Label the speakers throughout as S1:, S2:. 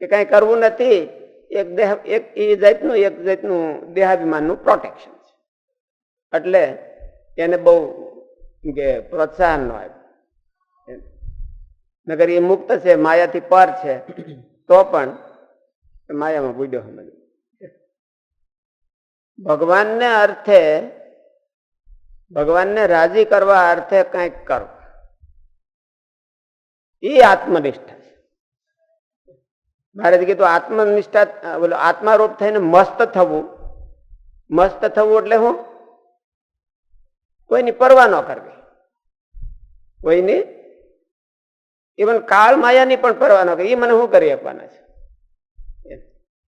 S1: કે કઈ કરવું નથી, એક દેહ, એક એ જાતનું, એક જાતનું દેહાભિમાનનું પ્રોટેક્શન છે. એટલે એને બહુ કે પ્રોત્સાહન ન આપ્યું નગર એ મુક્ત છે, માયાથી પર છે, તો પણ માયામાં બુડ્યો સમજ ભગવાનને અર્થે, ભગવાનને રાજી કરવા અર્થે કંઈક કરવું એ આત્મનિષ્ઠા. મહારાજ કીધું આત્મનિષ્ઠા બોલો, આત્મારૂપ થઈને મસ્ત થવું. મસ્ત થવું એટલે હું કોઈની પરવા ન કરવી. કોઈની ઇવન કાળ માયાની પણ પરવા ન કરવી. એ મને શું કરી આપવાના છે?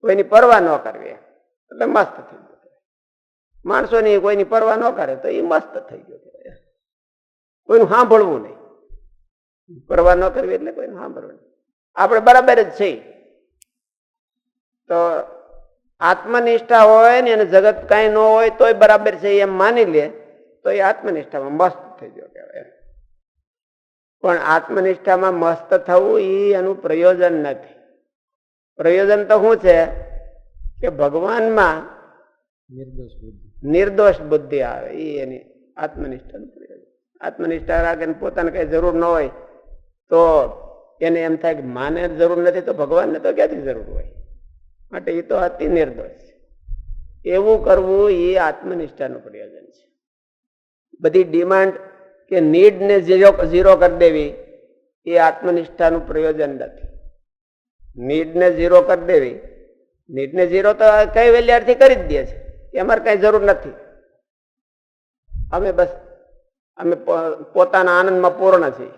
S1: કોઈની પરવા ન કરવી. એટલે મસ્ત થઈ ગયો. માણસોની કોઈની પરવા ન કરે તો એ મસ્ત થઈ ગયો. કોઈનું સાંભળવું નહીં. પરવા ન કરવી એટલે કોઈનું સાંભળવું આપણે બરાબર જ છીએ તો આત્મનિષ્ઠા હોય ને એને જગત કાંઈ ન હોય તોય બરાબર છે એમ માની લે તો એ આત્મનિષ્ઠામાં મસ્ત થઈ ગયો કહેવાય પણ આત્મનિષ્ઠામાં મસ્ત થવું એ એનું પ્રયોજન નથી. પ્રયોજન તો શું છે? કે ભગવાનમાં
S2: નિર્દોષ બુદ્ધિ.
S1: નિર્દોષ બુદ્ધિ આવે એ એની આત્મનિષ્ઠાનું પ્રયોજન. આત્મનિષ્ઠા રાખે પોતાને કઈ જરૂર ન હોય તો એને એમ થાય કે માને જરૂર નથી તો ભગવાનને તો ક્યાંથી જરૂર હોય? માટે એ તો અતિ નિર્દોષ છે. એવું કરવું એ આત્મનિષ્ઠાનું પ્રયોજન છે. બધી ડિમાન્ડ કે નીડને ઝીરો કરી દેવી એ આત્મનિષ્ઠાનું પ્રયોજન નથી. નીડને ઝીરો કરી દેવી, નીડને ઝીરો તો કઈ વેલ્યારથી કરી જ દે છે એ અમારે કઈ જરૂર નથી. અમે બસ, અમે પોતાના આનંદમાં પૂર્ણ છીએ.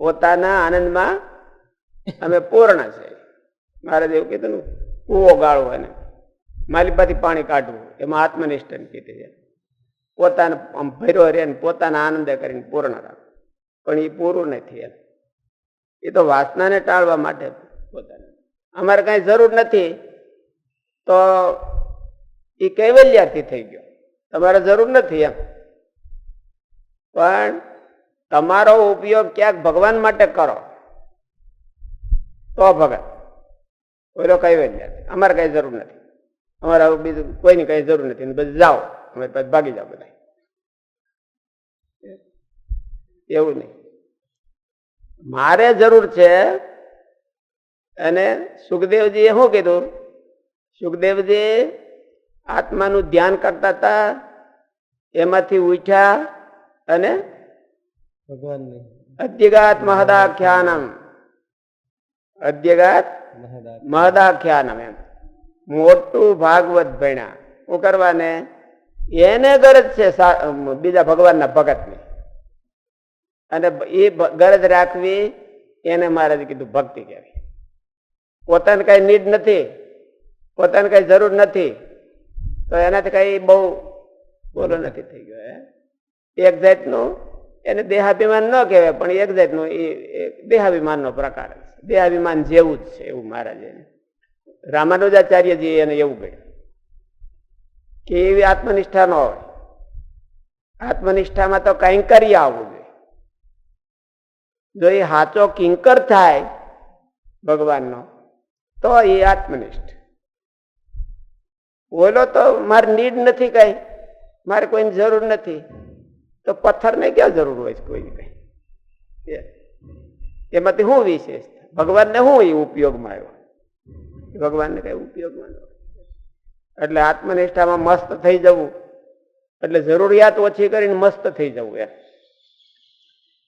S1: પોતાના આનંદમાં અમે પૂર્ણ છે મારે એવું કીધું ને, કૂવો ગાળવો એને. માલિપાથી પાણી કાઢવું એમાં આત્મનિષ્ઠન કીધી છે. પોતાને આમ ભર્યો રહે ને પોતાના આનંદે કરીને પૂર્ણ રાખવું પણ એ પૂરું નથી એમ એ તો વાસનાને ટાળવા માટે પોતાને. અમારે કાંઈ જરૂર નથી. તો એ કૈવલ્યાથી થઈ ગયો. તમારે જરૂર નથી એમ. પણ તમારો ઉપયોગ ક્યાંક ભગવાન માટે કરો. તો ભગત. ઓલો નથી. અમારે કઈ જરૂર નથી. અમારે આવું બીજું કોઈની કઈ જરૂર નથી. બધું જાઓ. અમે પાસે ભાગી જાઓ બધા એવું નહીં. મારે જરૂર છે અને સુખદેવજીએ શું કીધું? સુખદેવજી આત્માનું ધ્યાન કરતા હતા એમાંથી ઉઠ્યા અને
S2: ભગવાન
S1: અધ્યગાત મહદાખ્યાનમ અધ્યગાત મહદાખ્યાનમ. એમ. મોટું ભાગવત ભણ્યા. શું કરવાને? એને ગરજ છે બીજા ભગવાનના ભગતની. અને એ ગરજ રાખવી એને મહારાજ કીધું ભક્તિ કહેવી પોતાને કઈ નીડ નથી. પોતાને કઈ જરૂર નથી. તો એનાથી કઈ બહુ બોલો નથી થઈ ગયો એક જાતનું એને દેહાભિમાન ન કહેવાય, પણ એક જાતનો એ દેહાભિમાનનો પ્રકાર છે. દેહાભિમાન જેવું જ છે એવું મહારાજે રામાનુજાચાર્યજી એને એવું કહ્યું કે એવી આત્મનિષ્ઠા ન હોય. આત્મનિષ્ઠામાં તો કૈંકર્ય આવવું જોઈએ. જો એ સાચો કિંકર થાય ભગવાનનો, તો એ આત્મનિષ્ઠ. બોલો તો મારે નીડ નથી કઈ, મારે કોઈની જરૂર નથી. તો પથ્થરને ક્યાં જરૂર હોય છે કોઈની કઈ? એમાંથી શું વિશેષ ભગવાનને શું એ ઉપયોગમાં આવ્યો? ભગવાનને કઈ ઉપયોગમાં. એટલે આત્મનિષ્ઠામાં મસ્ત થઈ જવું. એટલે જરૂરિયાત ઓછી કરીને મસ્ત થઈ જવું એમ.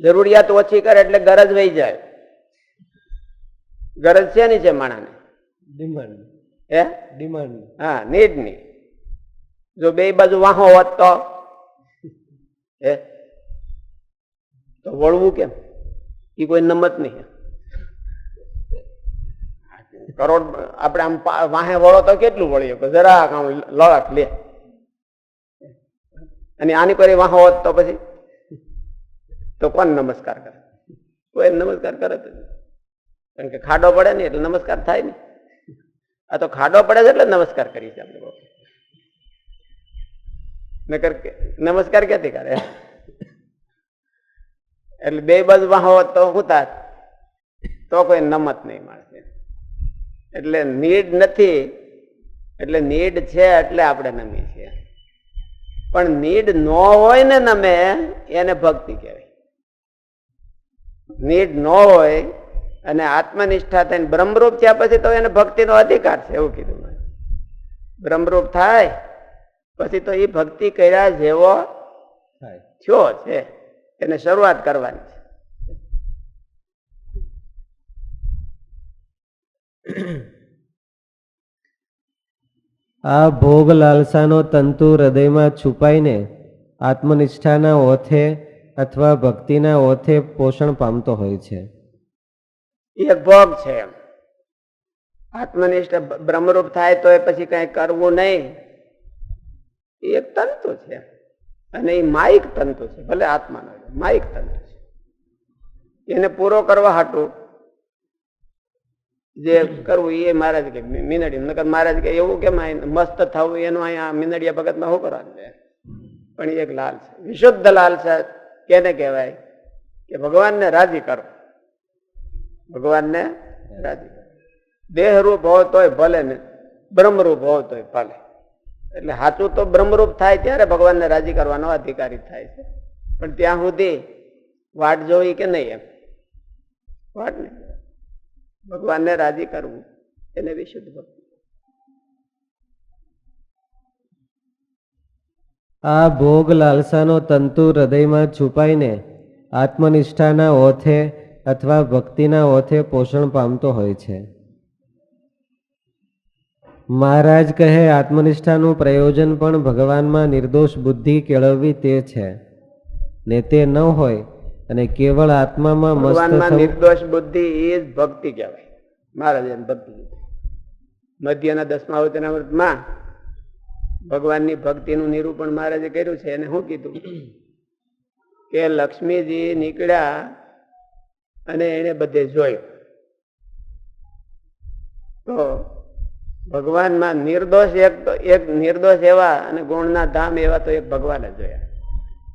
S1: જરૂરિયાત ઓછી કરે એટલે ગરજ વહી જાય. ગરજ છે ની છે માણાને?
S2: ડિમાન્ડ.
S1: હે?
S2: ડિમાન્ડ.
S1: હા નીડની જો બે બાજુ વાહો હોત તો? હે? તો વળવું કેમ? એ કોઈ નમત નહીં કરોડ, આપણે આમ વાહે વળો તો કેટલું વળીએ? જરાક આમ લડક લે. અને આની પર વાહ હોત તો પછી? તો કોણ નમસ્કાર કરે? કોઈ નમસ્કાર કરે જ કારણ કે ખાડો પડે ને એટલે નમસ્કાર થાય ને આ તો ખાડો પડે છે એટલે નમસ્કાર કરીએ છીએ આપણે. નકર નમસ્કાર ક્યાંથી કરે? એટલે બે બાજુ વાહ હોત તો શું તો કોઈ નમત નહીં માણસે એટલે નીડ નથી. એટલે નીડ છે એટલે આપણે નમી છીએ. પણ નીડ ન હોય ને નમે, એને ભક્તિ કહેવાય. નીડ ન હોય અને આત્મનિષ્ઠા થઈને બ્રહ્મરૂપ થયા પછી તો એને ભક્તિનો અધિકાર છે, એવું કીધું મેં બ્રહ્મરૂપ થાય પછી તો એ ભક્તિ કર્યા જેવો
S2: થયો.
S1: છે. એને શરૂઆત કરવાની છે.
S2: આ ભોગ લાલસાનો તંતુ હૃદયમાં છુપાઈને આત્મનિષ્ઠાના ઓથે અથવા ભક્તિના ઓથે પોષણ પામતો હોય છે.
S1: એક ભોગ છે આત્મનિષ્ઠ બ્રહ્મરૂપ થાય તો એ પછી કઈ કરવું નહીં. એ એક તંતુ છે. અને એ માઇક તંતુ છે, ભલે આત્મા ન માઇક તંતુ છે. એને પૂરો કરવા હાટું જે કરવું એ મહારાજ કે મીનડી નકર મહારાજ કે એવું કેમ મસ્ત થવું, એનું અહીંયા મીનડિયા ભગતમાં શું કરવાનું છે? પણ એક લાલ છે. વિશુદ્ધ લાલ છે, કેને કહેવાય? કે ભગવાનને રાજી કરો. ભગવાનને રાજી કરો. દેહરૂપ હોય તોય ભલે ને, બ્રહ્મરૂપ હોય તોય ભલે. એટલે સાચું તો બ્રહ્મરૂપ થાય ત્યારે ભગવાનને રાજી કરવાનો અધિકારી થાય છે. પણ ત્યાં સુધી વાટ જોવી કે નહીં એમ? વાટ નહીં. ભગવાનને રાજી કરવું, એને વિશુદ્ધ ભક્તિ.
S2: આ ભોગ લાલસાનો તંતુ હૃદયમાં છુપાઈને આત્મનિષ્ઠાના ઓથે અથવા ભક્તિના ઓથે પોષણ પામતો હોય છે. મહારાજ કહે આત્મનિષ્ઠાનું પ્રયોજન પણ ભગવાનમાં નિર્દોષ બુદ્ધિ કેળવવી તે છે. ને તે ન હોય અને કેવળ આત્મામાં
S1: ભગવાનમાં નિર્દોષ બુદ્ધિ એ જ ભક્તિ કહેવાય. મહારાજ ભક્તિ મધ્યના દસમા વચનામૃતમાં ભગવાનની ભક્તિનું નિરૂપણ મહારાજે કર્યું છે. એને શું કીધું કે લક્ષ્મીજી નીકળ્યા અને એને બધે જોયું. તો ભગવાનમાં નિર્દોષ એક એક નિર્દોષ એવા અને ગુણના ધામ એવા તો એક ભગવાન જ જોયા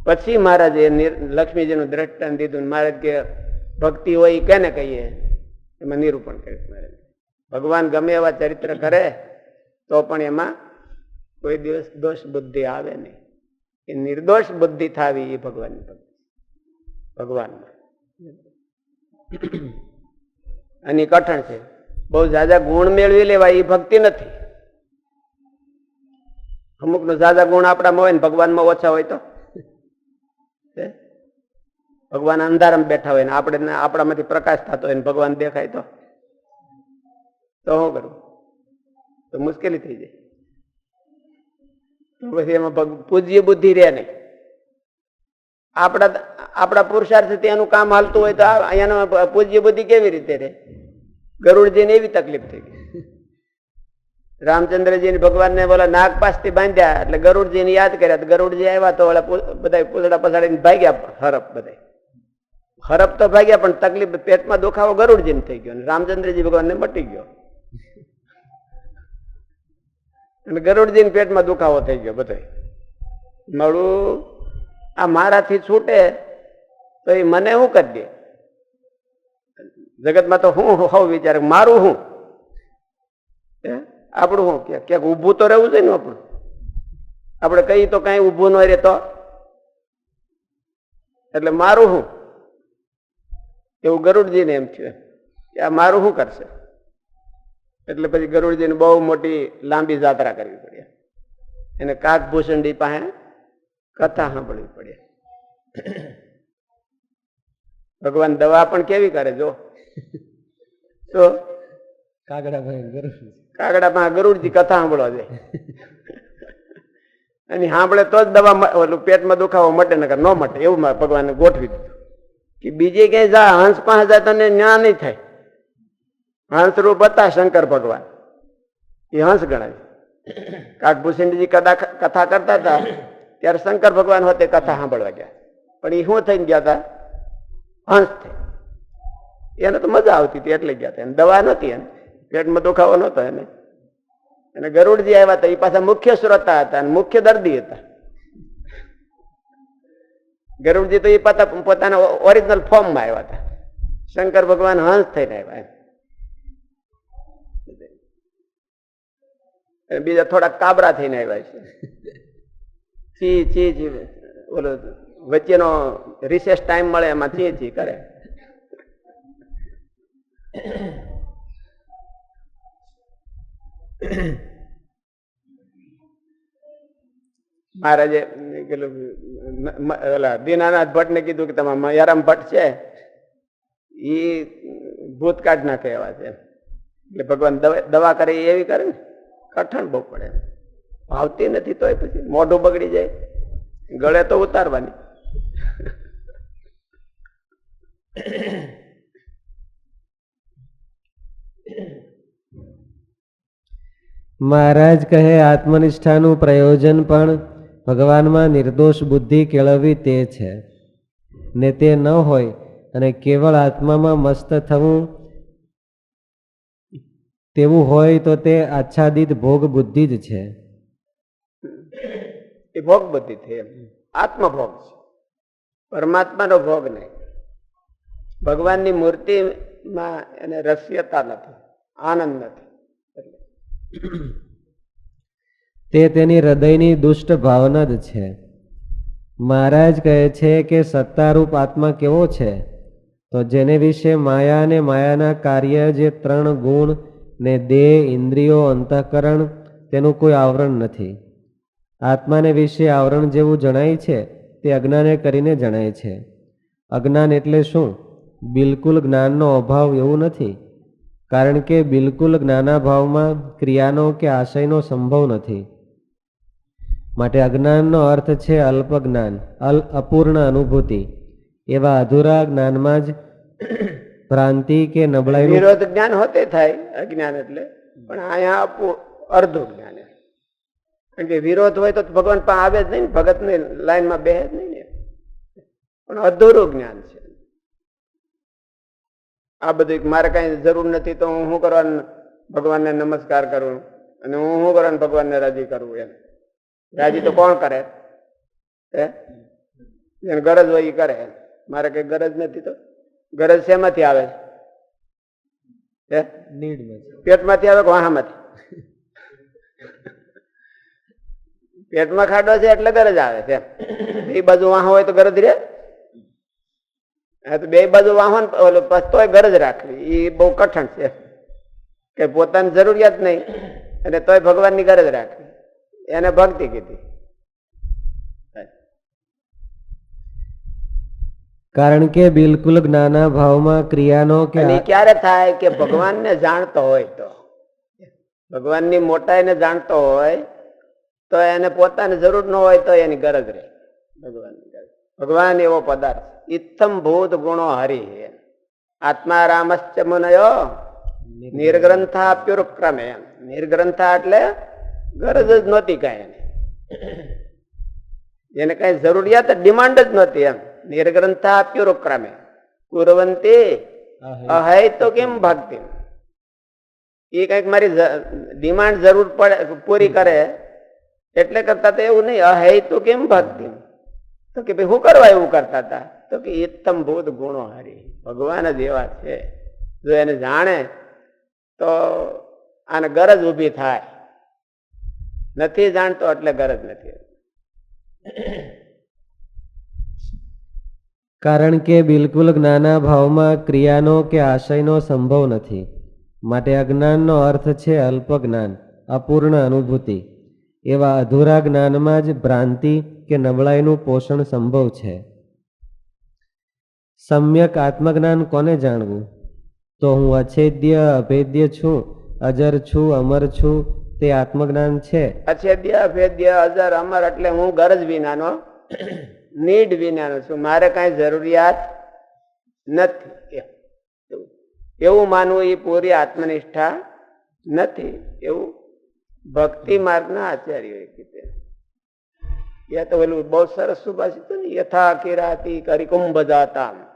S1: પછી મહારાજે નિર- લક્ષ્મીજીનું દ્રષ્ટાન દીધું મહારાજ કે ભક્તિ હોય કેને કહીએ? એમાં નિરૂપણ કર્યું મહારાજ. ભગવાન ગમે એવા ચરિત્ર કરે, તો પણ એમાં કોઈ દિવસ દોષ બુદ્ધિ આવે નહીં. એ નિર્દોષ બુદ્ધિ થાવી એ ભગવાનની ભક્તિ. ભગવાન અને કઠણ છે. બહુ જાજા ગુણ મેળવી લેવા એ ભક્તિ નથી. અમુક નો જાજા ગુણ આપણામાં હોય ને ભગવાનમાં ઓછા હોય તો? ભગવાન અંધારામાં બેઠા હોય ને આપણે આપણામાંથી પ્રકાશ થતો હોય ને ભગવાન દેખાય તો. તો શું કરવું તો મુશ્કેલી થઈ જાય. તો પછી એમાં પૂજ્ય બુદ્ધિ રહે નહીં. આપણા આપણા પુરુષાર્થ એનું કામ હાલતું હોય તો અહીંયાનો પૂજ્ય બુદ્ધિ કેવી રીતે રહે? ગરુડજીને એવી તકલીફ થઈ ગઈ. રામચંદ્રજી ભગવાનને બોલા, નાગ પાસથી બાંધ્યા. એટલે ગરુડજીને યાદ કર્યા, તો ગરુડજી આવ્યા તો બધા પૂછડા પછાડીને ભાગ્યા હરપ બધા હરપ તો ભાગ્યા, પણ તકલીફ પેટમાં દુખાવો ગરુડજીને થઈ ગયો રામચંદ્રજી ભગવાનને મટી ગયો. અને ગરુડજીને પેટમાં દુખાવો થઈ ગયો બધો મળું આ મારાથી છૂટે તો એ મને શું કરી દે? જગતમાં તો હું હોવ વિચારે મારું હું? હે? આપણું શું કે ક્યાંક ઊભું તો રહેવું જોઈએ ને આપણું? આપણે કઈ તો કઈ ઊભું ન રહે તો? એટલે મારું હું? એવું ગરુડજીને એમ થયું કે આ મારું શું કરશે? એટલે પછી ગરુડજીને બહુ મોટી લાંબી જાત્રા કરવી પડી એને કાકભૂષણજી પાસે કથા સાંભળવી પડી ભગવાન દવા પણ કેવી કરે, જો? તો
S2: કાગડામાં ગરુડ
S1: કાગડા ગરુડજી કથા સાંભળવા જાય અને સાંભળે તો જ દવા ઓલું પેટમાં દુખાવો મટે નકર ન મટે એવું મારે ભગવાને ગોઠવી દીધું. કે બીજે ક્યાંય જા હંસ પાસે જાય તને ન્યા નહીં થાય. હંસ રૂપ હતા શંકર ભગવાન. એ હંસ ગણાય. કાકભૂષણજી કદા કથા કરતા હતા. ત્યારે શંકર ભગવાન હોતે કથા સાંભળવા ગયા. પણ એ શું થઈને ગયા હતા હંસ થઈ એને તો મજા આવતી હતી એટલે ગયા હતા. દવા નહોતી એને. પેટમાં દુખાવો નહોતો એને. અને ગરુડજી આવ્યા હતા એ પાછા મુખ્ય શ્રોતા હતા અને મુખ્ય દર્દી હતા. ગરુડજી તો એ પોતા પોતાના ઓરિજિનલ ફોર્મમાં આવ્યા હતા. શંકર ભગવાન હંસ થઈને આવ્યા એમ. બીજા થોડા કાબરા થઈને આવ્યા છે. ચી ચી ચી, ઓલો વચ્ચેનો રિસેસ ટાઈમ મળે એમાં ચી ચી કરે. મહારાજે પેલું ઓલા દીનાનાથ ભટ્ટ ને કીધું કે તમારા મયારામ ભટ્ટ છે એ ભૂત કાઢ નાખે છે. એટલે ભગવાન દવા કરે એવી કરે ને, કઠણ બહુ પડે. ભાવતી નથી તોય પછી મોઢું બગડી જાય, ગળે તો ઉતારવાની.
S2: મહારાજ કહે, આત્મનિષ્ઠાનું પ્રયોજન પણ ભગવાનમાં નિર્દોષ બુદ્ધિ કેળવવી તે છે. ને તે ન હોય અને કેવળ આત્મામાં મસ્ત થવું તેવું હોય તો તે આચ્છાદિત ભોગ બુદ્ધિ જ છે.
S1: એ ભોગ બુદ્ધિ છે આત્મભોગ છે. પરમાત્માનો ભોગ નહીં. ભગવાનની મૂર્તિમાં એને રસ્યતા નથી, આનંદ નથી.
S2: તે તેની હૃદયની દુષ્ટ ભાવના જ છે. મહારાજ કહે છે કે સત્તારૂપ આત્મા કેવો છે? તો જેને વિશે માયા અને માયાના કાર્ય જે ત્રણ ગુણ ને દેહ, ઇન્દ્રિયો, અંતઃકરણ, તેનું કોઈ આવરણ નથી. આત્માને વિશે આવરણ જેવું જણાય છે, તે અજ્ઞાને કરીને જણાય છે. અજ્ઞાન એટલે શું? બિલકુલ જ્ઞાનનો અભાવ એવું નથી. કારણ કે બિલકુલ જ્ઞાનાભાવમાં ક્રિયાનો કે આશયનો સંભવ નથી. માટે અજ્ઞાનનો અર્થ છે અલ્પ જ્ઞાન અલ અપૂર્ણ અનુભૂતિ. એવા અધૂરા જ્ઞાનમાં જ ભ્રાંતિ કે નબળાઈ
S1: વિરોધ જ્ઞાન હોતે થાય, અજ્ઞાન એટલે. પણ અહીંયા અર્ધો જ્ઞાન કારણ કે વિરોધ હોય તો ભગવાન પાસે આવે જ નહીં ભગતની લાઈનમાં બેહે જ નહીં પણ અધૂરું જ્ઞાન છે. આ બધું મારે કઈ જરૂર નથી તો હું શું કરવાનું? ભગવાનને નમસ્કાર કરું અને હું શું કરવાનું? ભગવાનને રાજી કરવું એમ. રાજી તો કોણ કરે? હે? ગરજ હોય એ કરે મારે કઈ ગરજ નથી તો? ગરજ શેમાંથી આવે? હે? પેટમાંથી આવે કે વાહામાંથી? પેટમાં ખાડો છે એટલે ગરજ આવે છે. એ બાજુ વાહ હોય તો ગરજ રે હા તો બે બાજુ વાહન તોય ગરજ રાખવી. એ બહુ કઠણ છે. કે પોતાની જરૂરિયાત નહીં અને તોય ભગવાનની ગરજ રાખવી. એને ભક્તિ કીધી.
S2: કારણ કે બિલકુલ જ્ઞાના ભાવમાં ક્રિયાનો કે
S1: ક્યારે થાય કે ભગવાનને જાણતો હોય તો? ભગવાનની મોટાઈને જાણતો હોય તો એને પોતાની જરૂર ન હોય તો એની ગરજ રહે. ભગવાનની ગરજ. ભગવાન એવો પદાર્થ ઇત્થમ ભૂત ગુણો હરિ આત્મા રામશ્ચ મુનયો નિર્ગ્રંથા અપ્યુરક્રમે એમ નિર્ગ્રંથા એટલે ગરજ જ નહોતી કાંઈ એને એને કઈ જરૂરિયાત ડિમાન્ડ જ નહોતી એમ નિર્ગ્રંથા અપ્યુરક્રમે કુરવંતી અહૈ તો કેમ ભક્તિ એ કંઈક મારી ડિમાન્ડ જરૂર પડે પૂરી કરે એટલે કરતા તો એવું નહીં અહૈ તો કેમ ભક્તિ તો કે ભાઈ શું કરવા એવું કરતા હતા તો કે ઇત્તમ ભૂત ગુણો હરી. ભગવાન જ એવા છે. જો એને જાણે તો આને ગરજ ઊભી થાય. નથી જાણતો એટલે ગરજ નથી
S2: કારણ કે બિલકુલ જ્ઞાના ભાવમાં ક્રિયાનો કે આશયનો સંભવ નથી. માટે અજ્ઞાનનો અર્થ છે અલ્પ જ્ઞાન, અપૂર્ણ અનુભૂતિ. એવા અધૂરા જ્ઞાનમાં જ ભ્રાંતિ કે નબળાઈનું પોષણ સંભવ છે. સમ્યક આત્મજ્ઞાન કોને જાણવું? તો હું અછેદ્ય, અભેદ્ય છું, અજર છું, અમર છું, તે આત્મજ્ઞાન છે.
S1: અછેદ્ય, અભેદ્ય, અજર, અમર એટલે હું ગરજ વિનાનો, નીડ વિનાનો છું. મારે કાંઈ જરૂરિયાત નથી. એવું. માનવું એ પૂરી આત્મનિષ્ઠા નથી. એવું ભક્તિ માર્ગના આચાર્ય કીધું યા તો પેલું બહુ સરસ સુભાષિત હતું ને, યથા કિરાતી કરિકુંભ જાતા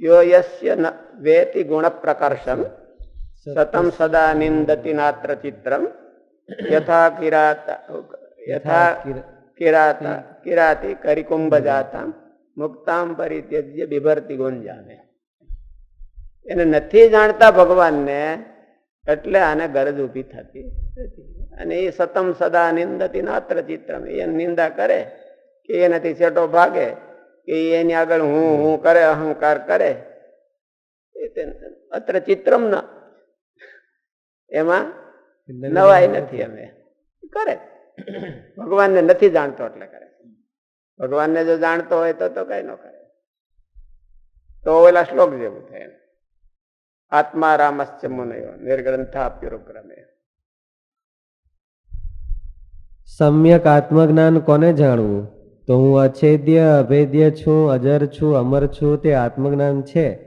S1: યો યસ્ય ન વેતિ ગુણ પ્રકર્ષમ સતમ સદા નિંદતિ નાત્ર ચિત્રમ યથા કિરાત યથા કિરાતા કિરાતી કરિકુંભ જાતા મુક્તામ પરિત્યજ્ય બિભરતી ગુંજામે એને નથી જાણતા ભગવાનને એટલે આને ગરજ ઊભી થતી અને એ સતમ સદા નિંદતી નાત્ર ચિત્રમ એ નિંદા કરે કે એનાથી છેટો ભાગે કે એની આગળ હું હું કરે અહંકાર કરે અત્ર ચિત્રમ ન એમાં નવાય નથી અમે કરે. ભગવાનને નથી જાણતો એટલે કરે. ભગવાનને જો જાણતો હોય તો તો કઈ ન કરે. તો ઓલા શ્લોક જેવું થાય આત્મા રામસ્ય મુનયો નિર્ગ્રંથાપ્યુરુક્રમે
S2: સમ્યક આત્મજ્ઞાન કોને જાણવું? તો હું અછેદ્ય, અભેદ્ય છું, અજર છું, અમર છું, તે આત્મજ્ઞાન છે.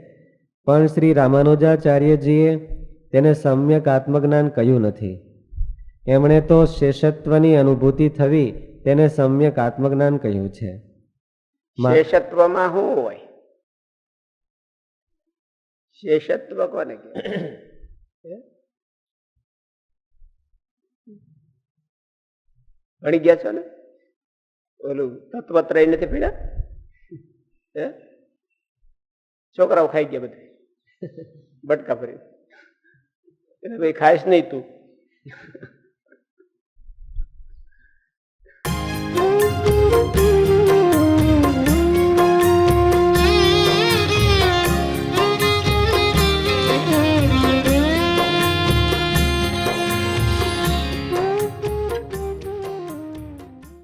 S2: પણ શ્રી રામાનુજાચાર્યજીએ તેને સમ્યક આત્મજ્ઞાન કહ્યું નથી. એમણે તો શેષત્વની અનુભૂતિ થવી તેને સમ્યક આત્મજ્ઞાન કહ્યું છે.
S1: શેષત્વમાં શું હોય? શેષત્વ કોને? ભણી ગયા છો ને? ઓલું તત્વત્રય નથી પીડા? હે? છોકરાઓ ખાઈ ગયા બધા. બટકા ભરી એટલે ભાઈ ખાઈશ નહીં તું.